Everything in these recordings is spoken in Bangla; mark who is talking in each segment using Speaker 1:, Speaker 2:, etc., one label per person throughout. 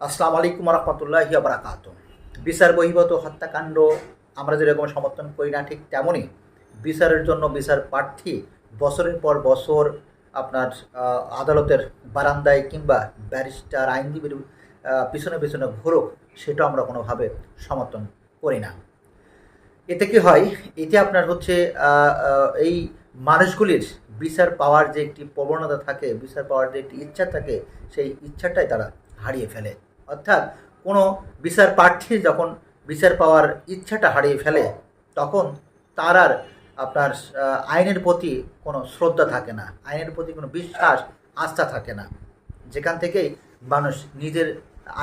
Speaker 1: আসসালামু আলাইকুম রহমতুল্লাহি বারাকাত বিচার বহির্ভূত হত্যাকাণ্ড আমরা যেরকম সমর্থন করি না, ঠিক তেমনই বিচারের জন্য বিচার প্রার্থী বছরের পর বছর আপনার আদালতের বারান্দায় কিংবা ব্যারিস্টার, আইনজীবীর পিছনে পিছনে ঘুরুক, সেটা আমরা কোনোভাবে সমর্থন করি না। এতে কি হয়? এতে আপনার হচ্ছে এই মানুষগুলির বিচার পাওয়ার যে একটি প্রবণতা থাকে, বিচার পাওয়ার যে একটি ইচ্ছা থাকে, সেই ইচ্ছাটাই তারা হারিয়ে ফেলে। অর্থাৎ কোনো বিচার প্রার্থী যখন বিচার পাওয়ার ইচ্ছাটা হারিয়ে ফেলে, তখন তার আর আপনার আইনের প্রতি কোনো শ্রদ্ধা থাকে না, আইনের প্রতি কোনো বিশ্বাস, আস্থা থাকে না। যেখান থেকেই মানুষ নিজের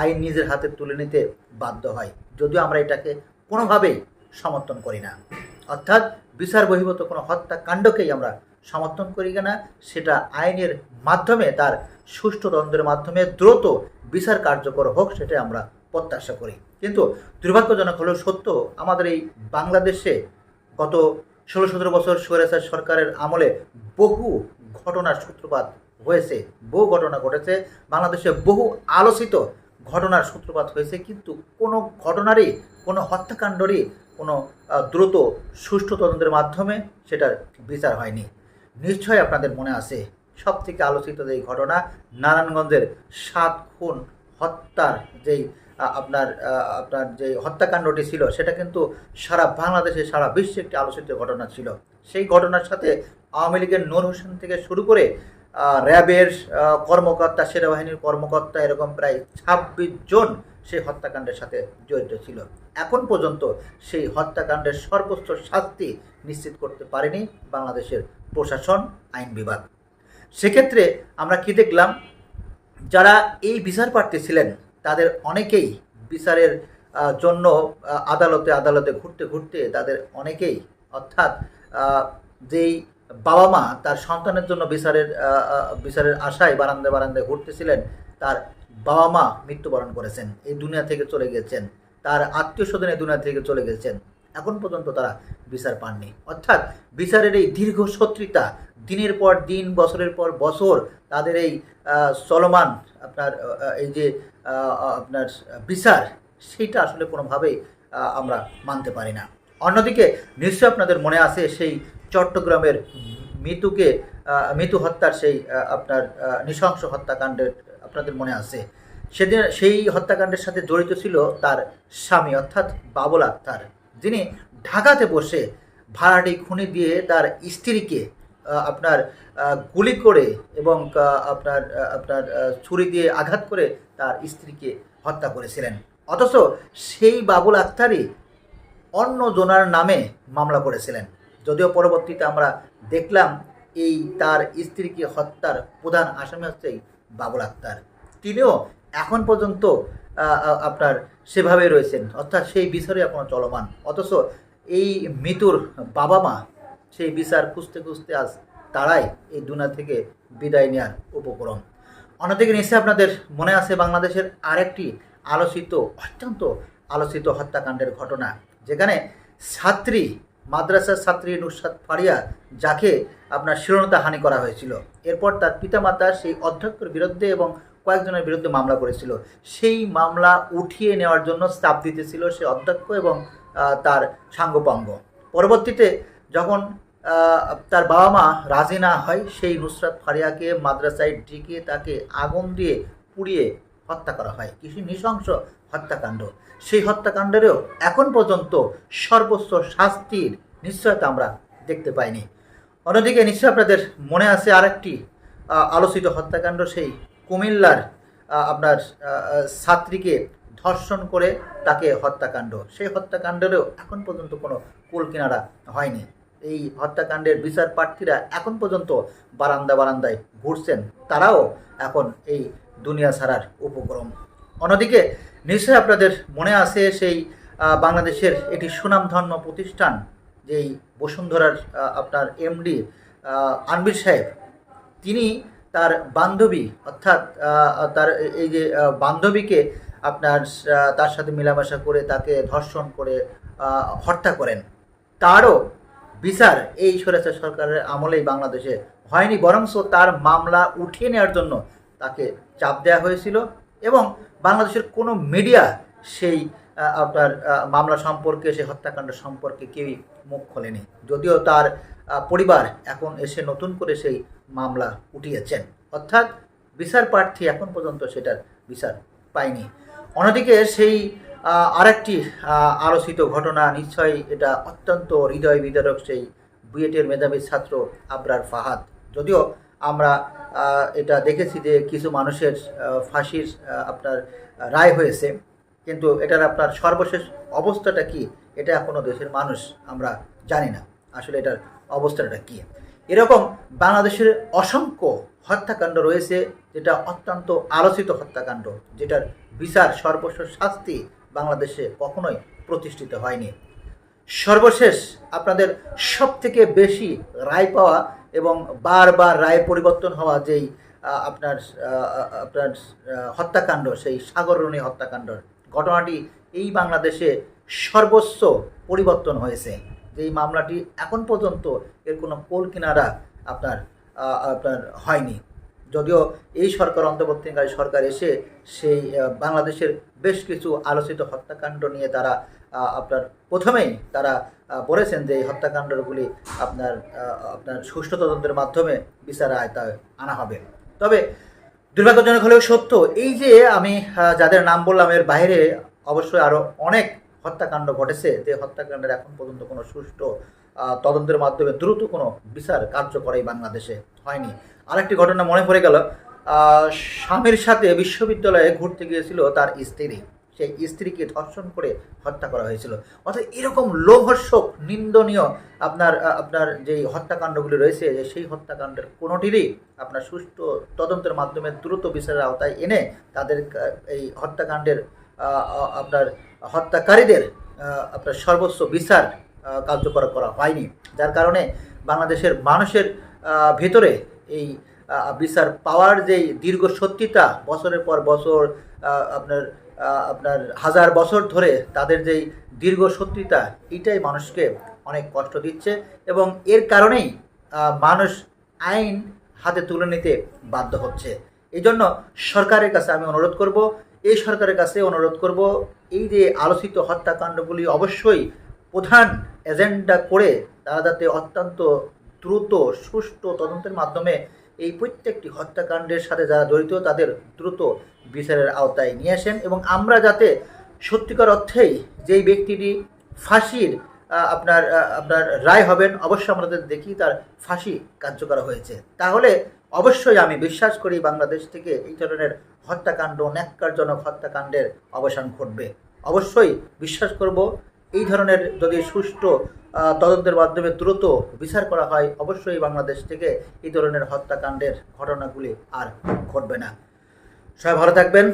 Speaker 1: আইন নিজের হাতে তুলে নিতে বাধ্য হয়, যদিও আমরা এটাকে কোনোভাবেই সমর্থন করি না। অর্থাৎ বিচার বহির্ভূত কোনো হত্যাকাণ্ডকেই আমরা সমর্থন করি কিনা, সেটা আইনের মাধ্যমে, তার সুষ্ঠু দ্বন্দ্বের মাধ্যমে দ্রুত বিচার কার্যকর হোক, সেটাই আমরা প্রত্যাশা করি। কিন্তু দুর্ভাগ্যজনক হলেও সত্য, আমাদের এই বাংলাদেশে গত ষোলো সতেরো বছর স্বৈরাচার সরকারের আমলে বহু ঘটনার সূত্রপাত হয়েছে, বহু ঘটনা ঘটেছে। বাংলাদেশে বহু আলোচিত ঘটনার সূত্রপাত হয়েছে, কিন্তু কোনো ঘটনারই, কোনো হত্যাকাণ্ডরই কোনো দ্রুত সুষ্ঠু তদন্তের মাধ্যমে সেটার বিচার হয়নি। নিশ্চয়ই আপনাদের মনে আছে সব থেকে আলোচিত যেই ঘটনা, নারায়ণগঞ্জের সাত খুন হত্যার যেই আপনার আপনার যে হত্যাকাণ্ডটি ছিল, সেটা কিন্তু সারা বাংলাদেশে, সারা বিশ্বে একটি আলোচিত ঘটনা ছিল। সেই ঘটনার সাথে আওয়ামী লীগের নূর হোসেন থেকে শুরু করে র্যাবের কর্মকর্তা, সেনাবাহিনীর কর্মকর্তা, এরকম প্রায় ছাব্বিশ জন সেই হত্যাকাণ্ডের সাথে জড়িত ছিল। এখন পর্যন্ত সেই হত্যাকাণ্ডের সর্বোচ্চ শাস্তি নিশ্চিত করতে পারেনি বাংলাদেশের প্রশাসন, আইন বিভাগ। সেক্ষেত্রে আমরা কি দেখলাম, যারা এই বিচার প্রার্থী ছিলেন, তাদের অনেকেই বিচারের জন্য আদালতে আদালতে ঘুরতে ঘুরতে তাদের অনেকেই, অর্থাৎ যেই বাবা মা তার সন্তানের জন্য বিচারের বিচারের আশায় বারান্দায় বারান্দায় ঘুরতেছিলেন, তার বাবা মা মৃত্যুবরণ করেছেন, এই দুনিয়া থেকে চলে গিয়েছেন। তার আত্মীয় স্বজন এই দুনিয়া থেকে চলে গেছেন এখন পর্যন্ত তারা বিচার পাননি। অর্থাৎ বিচারের এই দীর্ঘ শত্রুতা দিনের পর দিন বছরের পর বছর তাদের এই চলমান আপনার এই যে আপনার বিচার সেইটা আসলে কোনোভাবেই আমরা মানতে পারি না। অন্যদিকে নিশ্চয় আপনাদের মনে আছে সেই চট্টগ্রামের মৃত্যুকে আহ, মৃত্যু হত্যার সেই আপনার নৃশংস হত্যাকাণ্ডের আপনাদের মনে আছে। সেদিন সেই হত্যাকাণ্ডের সাথে জড়িত ছিল তার স্বামী অর্থাৎ বাবুল আক্তার যিনি ঢাকাতে বসে ভাড়াটি খুনি দিয়ে তার স্ত্রীকে আপনার গুলি করে এবং আপনার আপনার ছুরি দিয়ে আঘাত করে তার স্ত্রীকে হত্যা করেছিলেন। অথচ সেই বাবুল আক্তারই অন্য জনার নামে মামলা করেছিলেন। যদিও পরবর্তীতে আমরা দেখলাম এই তার স্ত্রীকে হত্যার প্রধান আসামি হচ্ছে বাবুল আক্তার। তিনিও এখন পর্যন্ত আপনার সেভাবে রয়েছেন। অর্থাৎ সেই বিচারে এখনও চলমান। অথচ এই মৃত্যুর বাবা মা সেই বিচার খুঁজতে খুঁজতে আজ তারাই এই দুনা থেকে বিদায় নেওয়ার উপক্রম অন্যদিকে নিশ্চয়ই আপনাদের মনে আছে বাংলাদেশের আরেকটি আলোচিত, অত্যন্ত আলোচিত হত্যাকাণ্ডের ঘটনা, যেখানে ছাত্রী, মাদ্রাসার ছাত্রী নুসাদ ফারিয়া, যাকে আপনার শিরোনতা হানি করা হয়েছিল। এরপর তার পিতামাতা সেই অধ্যক্ষের বিরুদ্ধে এবং কয়েকজনের বিরুদ্ধে মামলা করেছিল। সেই মামলা উঠিয়ে নেওয়ার জন্য চাপ দিতেছিল সে অধ্যক্ষ এবং তার সাঙ্গপাঙ্গ। পরবর্তীতে যখন তার বাবা মা রাজি না হয়, সেই নুসরাত ফারিয়াকে মাদ্রাসায় ডেকে তাকে আগুন দিয়ে পুড়িয়ে হত্যা করা হয়। কিছু নৃশংস হত্যাকাণ্ড। সেই হত্যাকাণ্ডেরও এখন পর্যন্ত সর্বোচ্চ শাস্তির নিশ্চয়তা আমরা দেখতে পাইনি। অন্যদিকে নিশ্চয় আপনাদের মনে আছে আরেকটি আলোচিত হত্যাকাণ্ড, সেই কুমিল্লার আপনার ছাত্রীকে ধর্ষণ করে তাকে হত্যাকাণ্ড। সেই হত্যাকাণ্ডেরও এখন পর্যন্ত কোনো কুল কিনারা হয়নি। এই হত্যাকাণ্ডের বিচার প্রার্থীরা এখন পর্যন্ত বারান্দা বারান্দায় ঘুরছেন। তারাও এখন এই দুনিয়া ছাড়ার উপক্রম। অন্যদিকে, নিশ্চয়ই আপনাদের মনে আছে সেই বাংলাদেশের একটি সুনামধন্য প্রতিষ্ঠান, যেই বসুন্ধরার আপনার এমডি আনবির সাহেব। তিনি তার বান্ধবী, অর্থাৎ তার এই যে বান্ধবীকে আপনার তার সাথে মেলামেশা করে তাকে ধর্ষণ করে হত্যা করেন। তারও বিচার এই স্বৈরাচার সরকারের আমলেই বাংলাদেশে হয়নি বরংস তার মামলা উঠিয়ে নেওয়ার জন্য তাকে চাপ দেওয়া হয়েছিল এবং বাংলাদেশের কোনো মিডিয়া সেই আপনার মামলা সম্পর্কে, সেই হত্যাকাণ্ড সম্পর্কে কেউই মুখ খোলেনি। যদিও তার পরিবার এখন এসে নতুন করে সেই মামলা উঠিয়েছেন। অর্থাৎ বিচার প্রার্থী এখন পর্যন্ত সেটার বিচার পায়নি। অন্যদিকে সেই আরেকটি আলোচিত ঘটনা, নিশ্চয়ই এটা অত্যন্ত হৃদয় বিদারক সেই বুয়েটের মেধাবী ছাত্র আবরার ফাহাদ। যদিও আমরা এটা দেখেছি যে কিছু মানুষের ফাঁসির আপনার রায় হয়েছে। কিন্তু এটার আপনার সর্বশেষ অবস্থাটা কি? এটা এখনও দেশের মানুষ আমরা জানি না। আসলে এটার অবস্থাটা কি? এরকম বাংলাদেশের অসংখ্য হত্যাকাণ্ড রয়েছে যেটা অত্যন্ত আলোচিত হত্যাকাণ্ড, যেটার বিচার সর্বশেষ শাস্তি বাংলাদেশে কখনোই প্রতিষ্ঠিত হয়নি। সর্বশেষ আপনাদের সব থেকে বেশি রায় পাওয়া এবং বারবার রায় পরিবর্তন হওয়া যেই আপনার আপনার হত্যাকাণ্ড, সেই সাগররণী হত্যাকাণ্ড ঘটনাটি এই বাংলাদেশে সর্বোচ্চ পরিবর্তন হয়েছে। যেই মামলাটি এখন পর্যন্ত এর কোনো কোল কিনারা আপনার আপনার হয়নি। যদিও এই সরকার অন্তর্বর্তীকারী সরকার এসে সেই বাংলাদেশের বেশ কিছু আলোচিত হত্যাকাণ্ড নিয়ে তারা আপনার প্রথমেই তারা বলেছেন যে এই হত্যাকাণ্ডগুলি আপনার আপনার সুষ্ঠু তদন্তের মাধ্যমে বিচারের আয়তায় আনা হবে। তবে দুর্ভাগ্যজনক হলেও সত্য। এই যে আমি যাদের নাম বললাম, এর বাইরে অবশ্যই আরও অনেক হত্যাকাণ্ড ঘটেছে। যে হত্যাকাণ্ডের এখন পর্যন্ত কোনো সুষ্ঠু তদন্তের মাধ্যমে দ্রুত কোনো বিচার কার্য এই বাংলাদেশে হয়নি। আরেকটি ঘটনা মনে পড়ে গেল। স্বামীর সাথে বিশ্ববিদ্যালয়ে ঘুরতে গিয়েছিল তার স্ত্রী। সেই স্ত্রীকে ধর্ষণ করে হত্যা করা হয়েছিল। অর্থাৎ এরকম লোভর্ষক নিন্দনীয় আপনার আপনার যেই হত্যাকাণ্ডগুলি রয়েছে, যে সেই হত্যাকাণ্ডের কোনোটিরই আপনার সুষ্ঠু তদন্তের মাধ্যমে দ্রুত বিচারের আওতায় এনে তাদের এই হত্যাকাণ্ডের আপনার হত্যাকারীদের আপনার সর্বোচ্চ বিচার কার্যকর করা হয়নি। যার কারণে বাংলাদেশের মানুষের ভেতরে এই বিচার পাওয়ার যেই দীর্ঘ সত্যিটা, বছরের পর বছর আপনার আপনার হাজার বছর ধরে তাদের যেই দীর্ঘ সত্যিতা এটাই মানুষকে অনেক কষ্ট দিচ্ছে এবং এর কারণেই মানুষ আইন হাতে তুলে নিতে বাধ্য হচ্ছে। এই জন্য সরকারের কাছে আমি অনুরোধ করব, এই সরকারের কাছে অনুরোধ করব, এই যে আলোচিত হত্যাকাণ্ডগুলি অবশ্যই প্রধান এজেন্ডা করে তারা যাতে অত্যন্ত দ্রুত, সুষ্ঠু তদন্তের মাধ্যমে এই প্রত্যেকটি হত্যাকাণ্ডের সাথে যারা জড়িত, তাদের দ্রুত বিচারের আওতায় নিয়ে আসেন এবং আমরা যাতে সত্যিকার অর্থেই যেই ব্যক্তিটি ফাঁসির আপনার আপনার রায় হবেন, অবশ্যই আমাদের দেখি তার ফাঁসি কার্যকর হয়েছে। তাহলে অবশ্যই আমি বিশ্বাস করি বাংলাদেশ থেকে এই ধরনের হত্যাকাণ্ড, ন্যাক্কারজনক হত্যাকাণ্ডের অবসান ঘটবে। অবশ্যই বিশ্বাস করব এই ধরনের যদি সুষ্ঠু তদন্তের মাধ্যমে দ্রুত বিচার করা হয়, অবশ্যই বাংলাদেশ থেকে এই ধরনের হত্যাকাণ্ডের ঘটনাগুলি আর ঘটবে না। সবাই ভালো থাকবেন।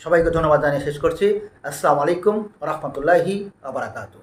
Speaker 1: সবাইকে ধন্যবাদ জানিয়ে শেষ করছি। আসসালামু আলাইকুম রহমতুল্লাহি আবরাকাতু